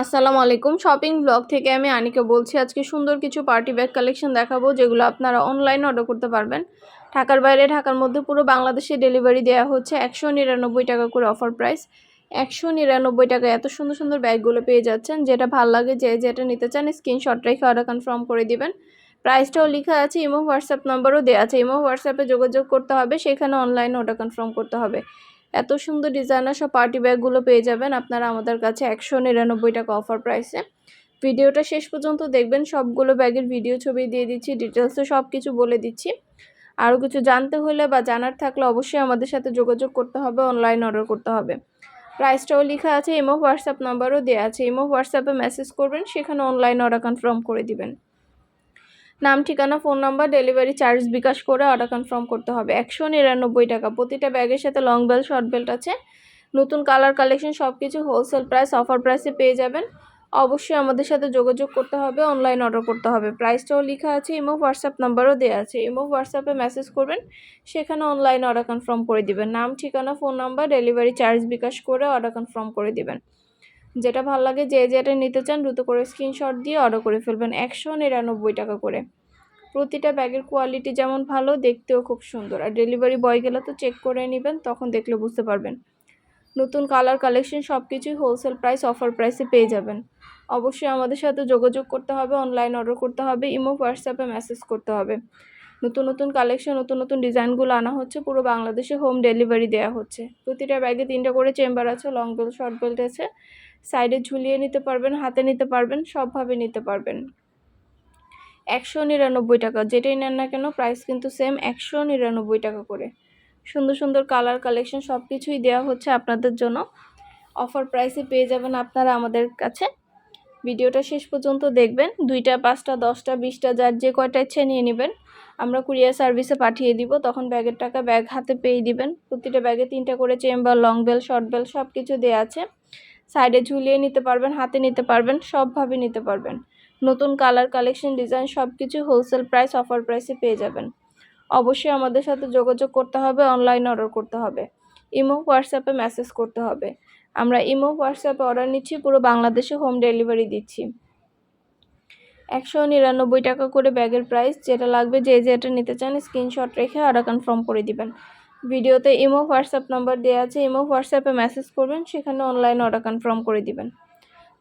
আসসালামু আলাইকুম। Shopping blog থেকে আমি আনিকা বলছি, আজকে সুন্দর কিছু পার্টি ব্যাগ কালেকশন দেখাবো, যেগুলো আপনারা অনলাইনে অর্ডার করতে পারবেন। ঢাকার বাইরে, ঢাকার মধ্যে পুরো বাংলাদেশে ডেলিভারি দেওয়া হচ্ছে একশো নিরানব্বই টাকা করে অফার প্রাইস একশো নিরানব্বই টাকা এত সুন্দর সুন্দর ব্যাগগুলো পেয়ে যাচ্ছেন। যেটা ভালো লাগে, যে যেটা নিতে চান স্ক্রিনশট রেখে অর্ডার কনফার্ম করে দিবেন। প্রাইসটাও লেখা আছে ইমো হোয়াটসঅ্যাপ নাম্বারও দেওয়া আছে। ইমো হোয়াটসঅ্যাপে যোগাযোগ করতে হবে, সেখানে অনলাইনে অর্ডার কনফার্ম করতে হবে। এত সুন্দর ডিজাইনার সব পার্টি ব্যাগগুলো পেয়ে যাবেন। আপনারা আমাদের কাছে একশো নিরানব্বই টাকা অফার প্রাইসে ভিডিওটা শেষ পর্যন্ত দেখবেন। সবগুলো ব্যাগের ভিডিও ছবি দিয়ে দিচ্ছি ডিটেলসে সব কিছু বলে দিচ্ছি। আরও কিছু জানতে হলে বা জানার থাকলে অবশ্যই আমাদের সাথে যোগাযোগ করতে হবে অনলাইন অর্ডার করতে হবে। প্রাইসটাও লেখা আছে ইমো হোয়াটসঅ্যাপ নাম্বারও দেওয়া আছে। ইমো হোয়াটসঅ্যাপে মেসেজ করবেন, সেখানে অনলাইন অর্ডার কনফার্ম করে দিবেন। নাম, ঠিকানা, phone number, delivery charge bKash করে অর্ডার কনফার্ম করতে হবে। একশো নিরানব্বই টাকা। প্রতিটা ব্যাগের সাথে লং বেল্ট শর্ট বেল্ট আছে। নতুন কালার কালেকশন সব কিছু হোলসেল প্রাইস অফার প্রাইসে পেয়ে যাবেন। অবশ্যই আমাদের সাথে যোগাযোগ করতে হবে অনলাইন অর্ডার করতে হবে। প্রাইসটাও লেখা আছে ইমো হোয়াটসঅ্যাপ নাম্বারও দেওয়া আছে। ইমো হোয়াটসঅ্যাপে মেসেজ করবেন, সেখানে অনলাইন অর্ডার কনফার্ম করে দিবেন। নাম, ঠিকানা phone number delivery charge bKash করে অর্ডার কনফার্ম করে দিবেন। যেটা ভালো লাগে যে যেটা নিতে চান দ্রুত করে স্ক্রিনশট দিয়ে অর্ডার করে ফেলবেন একশো নিরানব্বই টাকা করে। প্রতিটা ব্যাগের কোয়ালিটি যেমন ভালো, দেখতেও খুব সুন্দর। আর ডেলিভারি বয় গেলে তো চেক করে নেবেন, তখন দেখলে বুঝতে পারবেন। নতুন কালার কালেকশন সব কিছুই হোলসেল প্রাইস অফার প্রাইসে পেয়ে যাবেন। অবশ্যই আমাদের সাথে যোগাযোগ করতে হবে অনলাইন অর্ডার করতে হবে, ইমো, হোয়াটসঅ্যাপে মেসেজ করতে হবে। নতুন নতুন কালেকশন নতুন নতুন ডিজাইনগুলো আনা হচ্ছে, পুরো বাংলাদেশে হোম ডেলিভারি দেওয়া হচ্ছে। প্রতিটা ব্যাগে তিনটা করে চেম্বার আছে লং বেল্ট শর্ট বেল্ট আছে। সাইডে ঝুলিয়ে নিতে পারবেন, হাতে নিতে পারবেন, সবভাবে নিতে পারবেন। একশো নিরানব্বই টাকা, যেটাই নেন না কেন প্রাইস কিন্তু সেম একশো নিরানব্বই টাকা করে। সুন্দর সুন্দর কালার কালেকশন সব কিছুই দেওয়া হচ্ছে আপনাদের জন্য। অফার প্রাইসে পেয়ে যাবেন আপনারা আমাদের কাছে। ভিডিওটা শেষ পর্যন্ত দেখবেন। দুইটা, পাঁচটা, দশটা, বিশটা, যার যে কয়টা ইচ্ছে নিয়ে নেবেন। আমরা কুরিয়ার সার্ভিসে পাঠিয়ে দিব, তখন ব্যাগের টাকা ব্যাগ হাতে পেয়ে দিবেন। প্রতিটা ব্যাগে তিনটা করে chamber long bell short bell সব কিছু দেওয়া আছে। সাইডে ঝুলিয়ে নিতে পারবেন, হাতে নিতে পারবেন সবভাবে নিতে পারবেন। নতুন কালার কালেকশন ডিজাইন সব কিছু হোলসেল প্রাইস অফার প্রাইসে পেয়ে যাবেন। অবশ্যই আমাদের সাথে যোগাযোগ করতে হবে অনলাইন অর্ডার করতে হবে। ইমো, হোয়াটসঅ্যাপে মেসেজ করতে হবে। আমরা ইমো, হোয়াটসঅ্যাপে অর্ডার নিচ্ছি, পুরো বাংলাদেশে হোম ডেলিভারি দিচ্ছি। একশো নিরানব্বই টাকা করে ব্যাগের প্রাইস যেটা লাগবে, যে যেটা নিতে চান স্ক্রিনশট রেখে অর্ডার কনফার্ম করে দিবেন। ভিডিওতে ইমো, হোয়াটসঅ্যাপ নাম্বার দেওয়া আছে। ইমো, হোয়াটসঅ্যাপে মেসেজ করবেন, সেখানে অনলাইন অর্ডার কনফার্ম করে দিবেন।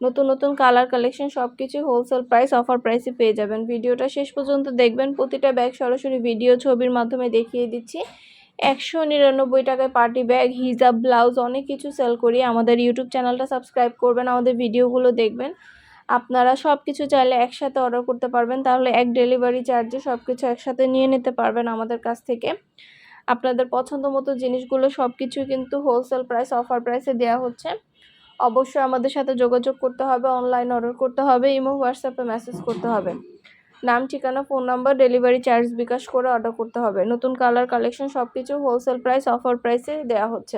নতুন নতুন কালার কালেকশন সব কিছু হোলসেল প্রাইস অফার প্রাইসে পেয়ে যাবেন। ভিডিওটা শেষ পর্যন্ত দেখবেন। প্রতিটা ব্যাগ সরাসরি ভিডিও ছবির মাধ্যমে দেখিয়ে দিচ্ছি। একশো নিরানব্বই টাকায় পার্টি ব্যাগ হিজাব ব্লাউজ অনেক কিছু সেল করি। আমাদের ইউটিউব চ্যানেলটা সাবস্ক্রাইব করবেন, আমাদের ভিডিওগুলো দেখবেন। আপনারা সব কিছু চাইলে একসাথে অর্ডার করতে পারবেন। তাহলে এক ডেলিভারি চার্জে সব কিছু একসাথে নিয়ে নিতে পারবেন আমাদের কাছ থেকে। আপনাদের পছন্দ মতো জিনিসগুলো সব কিছু কিন্তু হোলসেল প্রাইস অফার প্রাইসে দেওয়া হচ্ছে। অবশ্যই আমাদের সাথে যোগাযোগ করতে হবে অনলাইন অর্ডার করতে হবে, ইমো, হোয়াটসঅ্যাপে মেসেজ করতে হবে। নাম, ঠিকানা phone number delivery charge bKash করে অর্ডার করতে হবে। নতুন কালার কালেকশন সব কিছু হোলসেল প্রাইস অফার প্রাইসে দেওয়া হচ্ছে।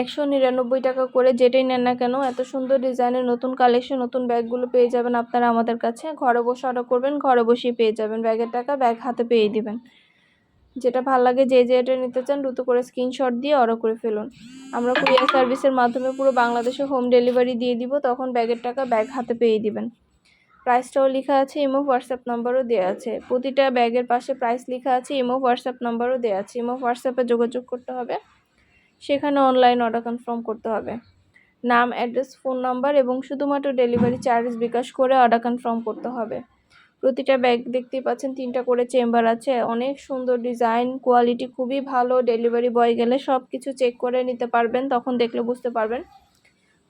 একশো নিরানব্বই টাকা করে যেটাই নেন না কেন, এত সুন্দর ডিজাইনের নতুন কালেকশন নতুন ব্যাগগুলো পেয়ে যাবেন আপনারা আমাদের কাছে। ঘরে বসে অর্ডার করবেন, ঘরে বসেই পেয়ে যাবেন ব্যাগের টাকা, ব্যাগ হাতে পেয়ে দিবেন। যেটা ভালো লাগে যে যেটা নিতে চান, দ্রুত করে স্ক্রিনশট দিয়ে অর্ডার করে ফেলুন। আমরা কুরিয়ার সার্ভিসের মাধ্যমে পুরো বাংলাদেশে হোম ডেলিভারি দিয়ে দিব, তখন ব্যাগের টাকা ব্যাগ হাতে পেয়ে দিবেন। প্রাইসটাও লেখা আছে ইমো হোয়াটসঅ্যাপ নাম্বারও দেওয়া আছে। প্রতিটা ব্যাগের পাশে প্রাইস লেখা আছে ইমো হোয়াটসঅ্যাপ নাম্বারও দেওয়া আছে। ইমো হোয়াটসঅ্যাপে যোগাযোগ করতে হবে। সেখানে অনলাইন অর্ডার কনফার্ম করতে হবে। নাম অ্যাড্রেস ফোন নাম্বার এবং শুধুমাত্র ডেলিভারি চার্জ বিকাশ করে অর্ডার কনফার্ম করতে হবে। প্রতিটা ব্যাগ দেখতেই পাচ্ছেন, তিনটা করে চেম্বার আছে। অনেক সুন্দর ডিজাইন কোয়ালিটি খুবই ভালো। ডেলিভারি বয় গেলে সব কিছু চেক করে নিতে পারবেন, তখন দেখলে বুঝতে পারবেন।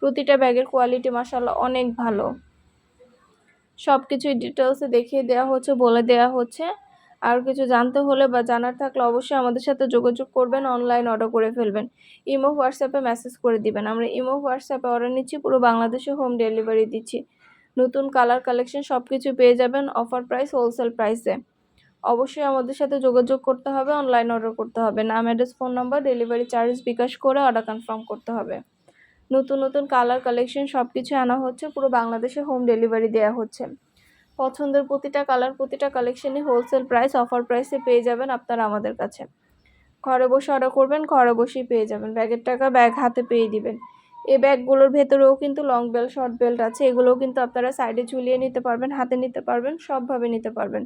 প্রতিটা ব্যাগের কোয়ালিটি মাসাল্লাহ অনেক ভালো। সব কিছুই ডিটেলসে দেখিয়ে দেওয়া হচ্ছে, বলে দেওয়া হচ্ছে। আর কিছু জানতে হলে বা জানার থাকলে অবশ্যই আমাদের সাথে যোগাযোগ করবেন অনলাইন অর্ডার করে ফেলবেন। ইমো, হোয়াটসঅ্যাপে মেসেজ করে দিবেন। আমরা ইমো, হোয়াটসঅ্যাপে অর্ডার নিচ্ছি, পুরো বাংলাদেশে হোম ডেলিভারি দিচ্ছি। নতুন কালার কালেকশন সব কিছু পেয়ে যাবেন অফার প্রাইস হোলসেল প্রাইসে অবশ্যই আমাদের সাথে যোগাযোগ করতে হবে অনলাইন অর্ডার করতে হবে। নাম address phone number delivery charge bKash করে অর্ডার কনফার্ম করতে হবে। নতুন নতুন কালার কালেকশন সব কিছু আনা হচ্ছে, পুরো বাংলাদেশে হোম ডেলিভারি দেওয়া হচ্ছে। পছন্দের প্রতিটা কালার প্রতিটা কালেকশনই হোলসেল প্রাইস অফার প্রাইসে পেয়ে যাবেন আপনারা আমাদের কাছে। ঘরে বসে অর্ডার করবেন, ঘরে বসেই পেয়ে যাবেন। ব্যাগের টাকা ব্যাগ হাতে পেয়ে দিবেন। এই ব্যাগগুলোর ভেতরেও কিন্তু লং বেল্ট শর্ট বেল্ট আছে। এগুলোও কিন্তু আপনারা সাইডে ঝুলিয়ে নিতে পারবেন, হাতে নিতে পারবেন, সবভাবে নিতে পারবেন।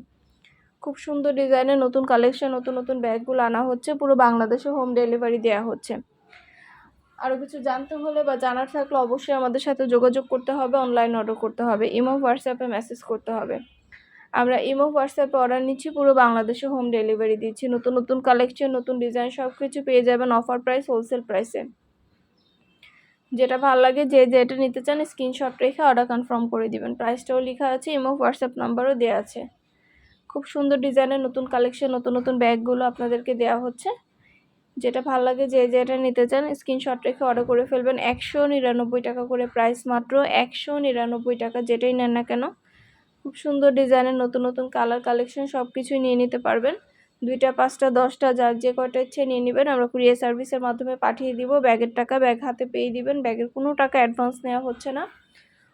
খুব সুন্দর ডিজাইনের নতুন কালেকশন নতুন নতুন ব্যাগগুলো আনা হচ্ছে। পুরো বাংলাদেশে হোম ডেলিভারি দেওয়া হচ্ছে। আরও কিছু জানতে হলে বা জানার থাকলে অবশ্যই আমাদের সাথে যোগাযোগ করতে হবে অনলাইন অর্ডার করতে হবে ইমো হোয়াটসঅ্যাপে মেসেজ করতে হবে। আমরা ইমো হোয়াটসঅ্যাপে অর্ডার নিচ্ছি, পুরো বাংলাদেশে হোম ডেলিভারি দিচ্ছি। নতুন নতুন কালেকশন নতুন ডিজাইন সব কিছু পেয়ে যাবেন অফার প্রাইস হোলসেল প্রাইসে যেটা ভালো লাগে, যে যেটা নিতে চান স্ক্রিনশট রেখে অর্ডার কনফার্ম করে দিবেন। প্রাইসটাও লেখা আছে ইমো হোয়াটসঅ্যাপ নাম্বারও দেওয়া আছে। খুব সুন্দর ডিজাইনের নতুন কালেকশন নতুন নতুন ব্যাগগুলো আপনাদেরকে দেওয়া হচ্ছে। যেটা ভালো লাগে যে যেটা নিতে চান স্ক্রিনশট রেখে অর্ডার করে ফেলবেন। একশো নিরানব্বই টাকা করে প্রাইস মাত্র একশো নিরানব্বই টাকা যেটাই নেন না কেন, খুব সুন্দর ডিজাইনের নতুন নতুন কালার কালেকশন সব কিছুই নিয়ে নিতে পারবেন। দুইটা, পাঁচটা, দশটা, যার যে কয়টা ইচ্ছে নিয়ে নেবেন, আমরা কুরিয়ার সার্ভিসের মাধ্যমে পাঠিয়ে দিব। ব্যাগের টাকা ব্যাগ হাতে পেয়ে দিবেন, ব্যাগের কোনো টাকা অ্যাডভান্স নেওয়া হচ্ছে না।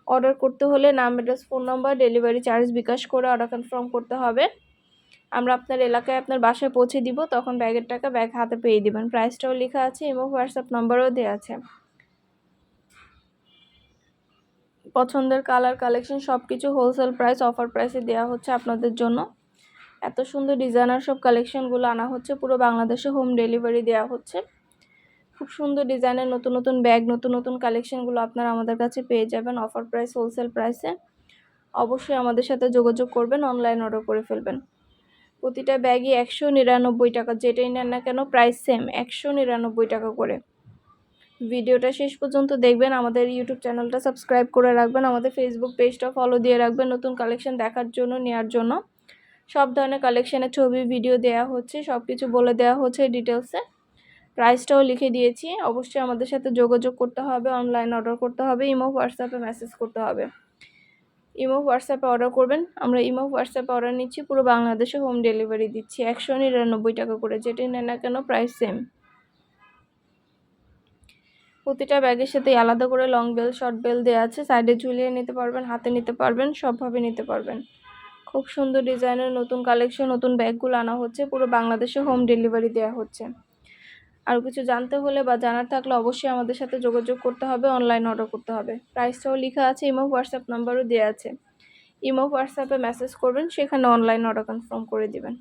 অর্ডার করতে হলে নাম address phone number delivery charge bKash করে অর্ডার কনফার্ম করতে হবে। আমরা আপনার এলাকায় আপনার বাসায় পৌঁছে দিব, তখন ব্যাগের টাকা ব্যাগ হাতে পেয়ে দিবেন। প্রাইসটাও লেখা আছে, এবং হোয়াটসঅ্যাপ নাম্বারও দেওয়া আছে। পছন্দের কালার, কালেকশন সব কিছু হোলসেল প্রাইস, অফার প্রাইসে দেওয়া হচ্ছে আপনাদের জন্য। এত সুন্দর ডিজাইনার সব কালেকশনগুলো আনা হচ্ছে, পুরো বাংলাদেশে হোম ডেলিভারি দেওয়া হচ্ছে। খুব সুন্দর ডিজাইনের নতুন নতুন ব্যাগ, নতুন নতুন কালেকশনগুলো আপনারা আমাদের কাছে পেয়ে যাবেন, অফার প্রাইস, হোলসেল প্রাইসে। অবশ্যই আমাদের সাথে যোগাযোগ করবেন, অনলাইন অর্ডার করে ফেলবেন। প্রতিটা ব্যাগই একশো নিরানব্বই টাকা, যেটাই নেন না কেন প্রাইস সেম একশো নিরানব্বই টাকা করে। ভিডিওটা শেষ পর্যন্ত দেখবেন, আমাদের ইউটিউব চ্যানেলটা সাবস্ক্রাইব করে রাখবেন, আমাদের ফেসবুক পেজটা ফলো দিয়ে রাখবেন, নতুন কালেকশন দেখার জন্য নেওয়ার জন্য। সব ধরনের কালেকশনের ছবি ভিডিও দেওয়া হচ্ছে সব কিছু বলে দেওয়া হচ্ছে ডিটেলসে প্রাইসটাও লিখে দিয়েছি, অবশ্যই আমাদের সাথে যোগাযোগ করতে হবে অনলাইন অর্ডার করতে হবে ইমো হোয়াটসঅ্যাপে মেসেজ করতে হবে। ইমো, হোয়াটসঅ্যাপে অর্ডার করবেন। আমরা ইমো, হোয়াটসঅ্যাপে অর্ডার নিচ্ছি, পুরো বাংলাদেশে হোম ডেলিভারি দিচ্ছি। একশো নিরানব্বই টাকা করে, যেটাই নেন না কেন, প্রাইস সেম প্রতিটা ব্যাগের সাথে আলাদা করে লং বেল শর্ট বেল দেওয়া আছে। সাইডে ঝুলিয়ে নিতে পারবেন, হাতে নিতে পারবেন, সবভাবে নিতে পারবেন। খুব সুন্দর ডিজাইনের নতুন কালেকশন নতুন ব্যাগগুলো আনা হচ্ছে। পুরো বাংলাদেশে হোম ডেলিভারি দেওয়া হচ্ছে। আর কিছু জানতে হলে বা জানার থাকলে অবশ্যই আমাদের সাথে যোগাযোগ করতে হবে অনলাইন অর্ডার করতে হবে। প্রাইসটাও লেখা আছে ইমো হোয়াটসঅ্যাপ নাম্বারও দেওয়া আছে। ইমো হোয়াটসঅ্যাপে মেসেজ করবেন, সেখানে অনলাইন অর্ডার কনফার্ম করে দিবেন।